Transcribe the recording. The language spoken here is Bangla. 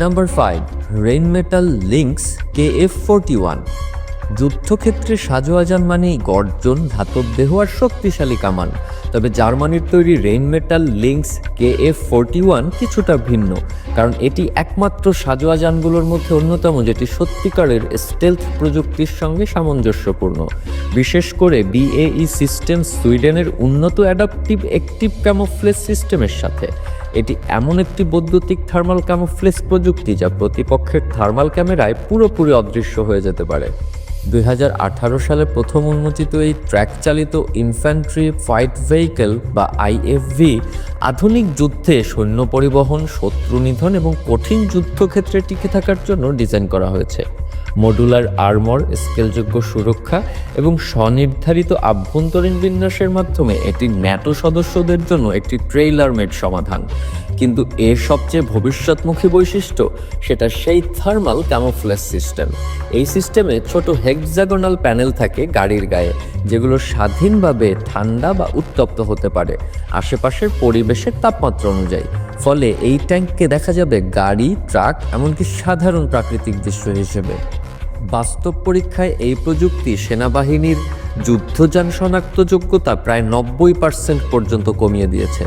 Number five Rheinmetall Lynx K F forty one যুদ্ধক্ষেত্রে সাজোয়াজান মানেই গর্জন, ধাতব দেহ আর শক্তিশালী কামান। তবে জার্মানির তৈরি Rheinmetall Lynx K F forty one কিছুটা ভিন্ন, কারণ এটি একমাত্র সাজোয়া যানগুলোর মধ্যে অন্যতম যেটি সত্যিকারের স্টেলথ প্রযুক্তির সঙ্গে সামঞ্জস্যপূর্ণ। বিশেষ করে বিএই সিস্টেম সুইডেনের উন্নত অ্যাডাপটিভ অ্যাক্টিভ ক্যামোফ্লেজ সিস্টেমের সাথে। এটি এমন একটি বৈদ্যুতিক থার্মাল ক্যামোফ্লেজ প্রযুক্তি যা প্রতিপক্ষের থার্মাল ক্যামেরায় পুরোপুরি অদৃশ্য হয়ে যেতে পারে। দুই হাজার আঠারো সালে প্রথম উন্মোচিত এই ট্র্যাক চালিত ইনফ্যান্ট্রি ফাইট ভেহিকেল বা আইএফভি আধুনিক যুদ্ধে সৈন্য পরিবহন, শত্রু নিধন এবং কঠিন যুদ্ধক্ষেত্রে টিকে থাকার জন্য ডিজাইন করা হয়েছে। মডুলার আর্মর, স্কেলযোগ্য সুরক্ষা এবং স্বনির্ধারিত আভ্যন্তরীণ বিন্যাসের মাধ্যমে এটি ন্যাটো সদস্যদের জন্য একটি ট্রেইলার মেড সমাধান। কিন্তু এর সবচেয়ে ভবিষ্যৎমুখী বৈশিষ্ট্য, সেটা সেই থার্মাল ক্যামোফ্লেজ সিস্টেম। এই সিস্টেমে ছোট হেক্সাগোনাল প্যানেল থাকে গাড়ির গায়ে, যেগুলো স্বাধীনভাবে ঠান্ডা বা উত্তপ্ত হতে পারে। আশেপাশের পরিবেশের তাপমাত্রা অনুযায়ী। ফলে এই ট্যাঙ্ককে দেখা যাবে গাড়ি, ট্রাক, এমনকি সাধারণ প্রাকৃতিক দৃশ্য হিসেবে। বাস্তব পরীক্ষায় এই প্রযুক্তি সেনাবাহিনীর যুদ্ধযান শনাক্তযোগ্যতা প্রায় নব্বই পার্সেন্ট পর্যন্ত কমিয়ে দিয়েছে।